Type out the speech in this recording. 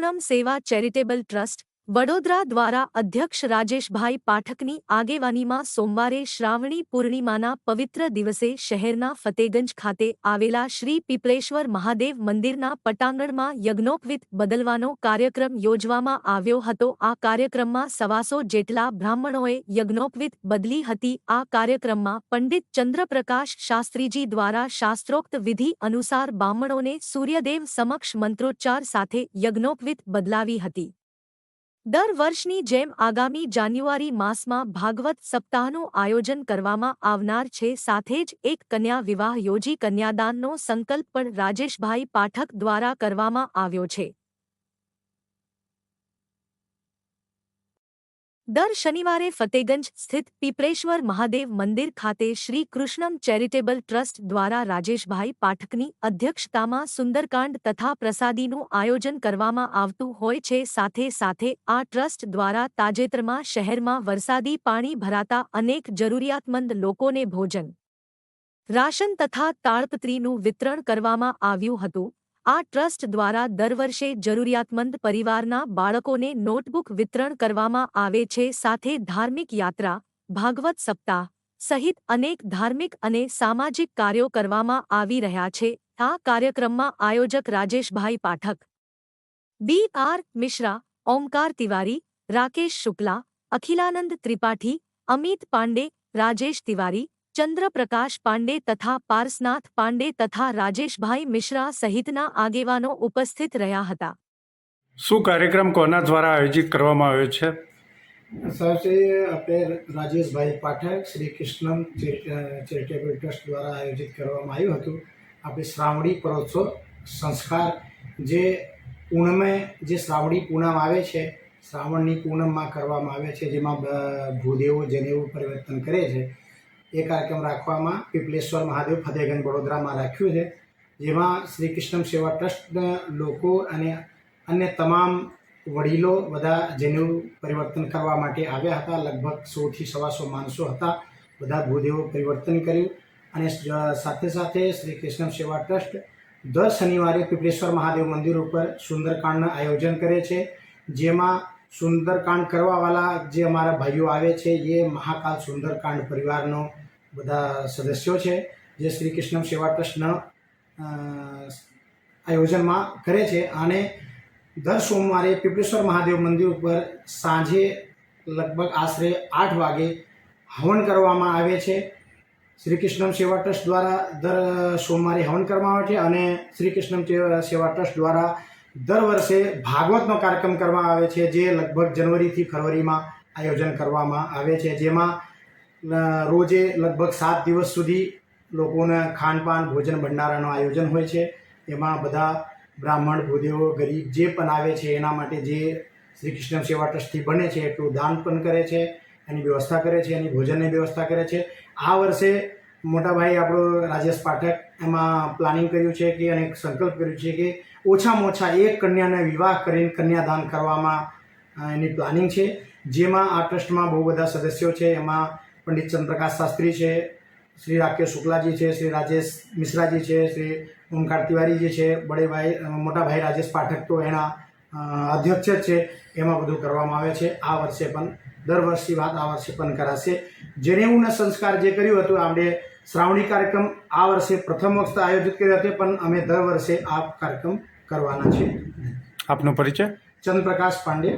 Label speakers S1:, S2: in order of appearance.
S1: કૃષ્ણમ સેવા charitable trust Vadodara દ્વારા અધ્યક્ષ રાજેશભાઈ પાઠકની આગેવાનીમાં સોમવારે શ્રાવણી પૂર્ણિમાના પવિત્ર દિવસે શહેરના ફતેગંજ ખાતે આવેલા શ્રી પીપળેશ્વર મહાદેવ મંદિરના પટાંગણમાં યજ્ઞોપવિત બદલવાનો કાર્યક્રમ યોજવામાં આવ્યો હતો. આ કાર્યક્રમમાં સવાસો જેટલા બ્રાહ્મણોએ યજ્ઞોપવિત બદલી હતી. આ કાર્યક્રમમાં પંડિત ચંદ્રપ્રકાશ શાસ્ત્રીજી દ્વારા શાસ્ત્રોક્ત વિધિ અનુસાર બ્રાહ્મણોને સૂર્યદેવ સમક્ષ મંત્રોચ્ચાર સાથે યજ્ઞોપવિત બદલાવી હતી. દર વર્ષની જેમ આગામી જાન્યુઆરી માસમાં ભાગવત સપ્તાહનું આયોજન કરવામાં આવનાર છે. સાથે જ એક કન્યા વિવાહ યોજી કન્યાદાનનો સંકલ્પ પણ રાજેશભાઈ પાઠક દ્વારા કરવામાં આવ્યો છે. દર શનિવારે ફતેગંજ સ્થિત પીપરેશ્વર મહાદેવ મંદિર ખાતે શ્રી કૃષ્ણમ ચેરિટેબલ ટ્રસ્ટ દ્વારા રાજેશભાઈ પાઠકની અધ્યક્ષતામાં સુંદરકાંડ તથા પ્રસાદીનું આયોજન કરવામાં આવતું હોય છે. સાથે સાથે આ ટ્રસ્ટ દ્વારા તાજેતરમાં શહેરમાં વરસાદી પાણી ભરાતા અનેક જરૂરિયાતમંદ લોકોને ભોજન, રાશન તથા તાળપત્રીનું વિતરણ કરવામાં આવ્યું હતું. આ ટ્રસ્ટ દ્વારા દર વર્ષે જરૂરિયાતમંદ પરિવારના બાળકોને નોટબુક વિતરણ કરવામાં આવે છે, સાથે ધાર્મિક યાત્રા, ભાગવત સપ્તાહ સહિત અનેક ધાર્મિક અને સામાજિક કાર્યો કરવામાં આવી રહ્યા છે. આ કાર્યક્રમમાં આયોજક રાજેશભાઈ પાઠક બી આર મિશ્રા, ઓમકાર તિવારી, રાકેશ શુક્લા, અખિલાનંદ ત્રિપાઠી, અમિત પાંડે, રાજેશ તિવારી ચંદ્રપ્રકાશ પાંડે તથા પારસનાથ પાંડે તથા રાજેશભાઈ મિશ્રા સહિતના આગેવાનો ઉપસ્થિત રહ્યા હતા.
S2: શું કાર્યક્રમ કોના દ્વારા આયોજિત કરવામાં આવ્યો છે?
S3: સૌથી આપણે રાજેશભાઈ પાઠક શ્રી કૃષ્ણમ ચેરિટેબલ ટ્રસ્ટ દ્વારા આયોજિત કરવામાં આવ્યું હતું. આપણે શ્રાવણી પરોત્સવ સંસ્કાર જે પૂનમે જે શ્રાવણી પૂનમ આવે છે શ્રાવણની પૂનમમાં કરવામાં આવે છે જેમાં ભૂદેવો જનેવું પરિવર્તન કરે છે. એ કાર્યક્રમ રાખવામાં પીપલેશ્વર મહાદેવ ફતેહગંજ વડોદરામાં રાખ્યું છે, જેમાં શ્રી કૃષ્ણ સેવા ટ્રસ્ટના લોકો અને અન્ય તમામ વડીલો બધા જેનું પરિવર્તન કરવા માટે આવ્યા હતા, લગભગ સોથી સવાસો માણસો હતા, બધા ભૂદેવો પરિવર્તન કર્યું અને સાથે સાથે શ્રી કૃષ્ણ સેવા ટ્રસ્ટ દર શનિવારે પીપળેશ્વર મહાદેવ મંદિર ઉપર સુંદરકાંડનું આયોજન કરે છે, જેમાં સુંદરકાંડ કરવાવાળા જે અમારા ભાઈઓ આવે છે, એ મહાકાલ સુંદરકાંડ પરિવારનો બધા સદસ્યો છે, જે શ્રી કૃષ્ણ સેવા ટ્રસ્ટના આયોજનમાં કરે છે. અને દર સોમવારે પીપળેશ્વર મહાદેવ મંદિર ઉપર સાંજે લગભગ આશરે આઠ વાગે હવન કરવામાં આવે છે. શ્રી કૃષ્ણ સેવા ટ્રસ્ટ દ્વારા દર સોમવારે હવન કરવામાં આવે છે અને શ્રી કૃષ્ણ સેવા ટ્રસ્ટ દ્વારા દર વર્ષે ભાગવતનો કાર્યક્રમ કરવામાં આવે છે, જે લગભગ જનવરીથી ફરવરીમાં આયોજન કરવામાં આવે છે. જેમાં રોજે લગભગ સાત દિવસ સુધી લોકોને ખાનપાન, ભોજન ભંડારાનું આયોજન હોય છે. એમાં બધા બ્રાહ્મણ, ભૂદેવો, ગરીબ જે પણ આવે છે, એના માટે જે શ્રી કૃષ્ણ સેવા ટ્રસ્ટથી બને છે, એટલું દાન પણ કરે છે, એની વ્યવસ્થા કરે છે, એની ભોજનની વ્યવસ્થા કરે છે. આ વર્ષે મોટાભાઈ આપણો રાજેશ પાઠક એમાં પ્લાનિંગ કર્યું છે કે, અને સંકલ્પ કર્યું છે કે, ઓછામાં ઓછા એક કન્યાને વિવાહ કરીને કન્યાદાન કરવામાં એની પ્લાનિંગ છે. જેમાં આ ટ્રસ્ટમાં બહુ બધા સદસ્યો છે. એમાં પંડિત ચંદ્રપ્રકાશ શાસ્ત્રી છે શ્રી રાકેશ શુક્લાજી છે શ્રી રાજેશ મિશ્રાજી છે શ્રી ઓમકાર તિવારીજી છે બડેભાઈ મોટા મોટાભાઈ રાજેશ પાઠક તો એના અધ્યક્ષ જ છે. એમાં બધું કરવામાં આવે છે. આ વર્ષે પણ દર વર્ષની વાત આ વર્ષે પણ કરાશે. જનેઉના સંસ્કાર જે કર્યું હતું આપણે શ્રાવણી કાર્યક્રમ આ વર્ષે પ્રથમ વખત આયોજિત કર્યો હતો પણ અમે દર વર્ષે આ કાર્યક્રમ કરવાના છે.
S2: આપનો પરિચય?
S3: ચંદ્રપ્રકાશ પાંડે.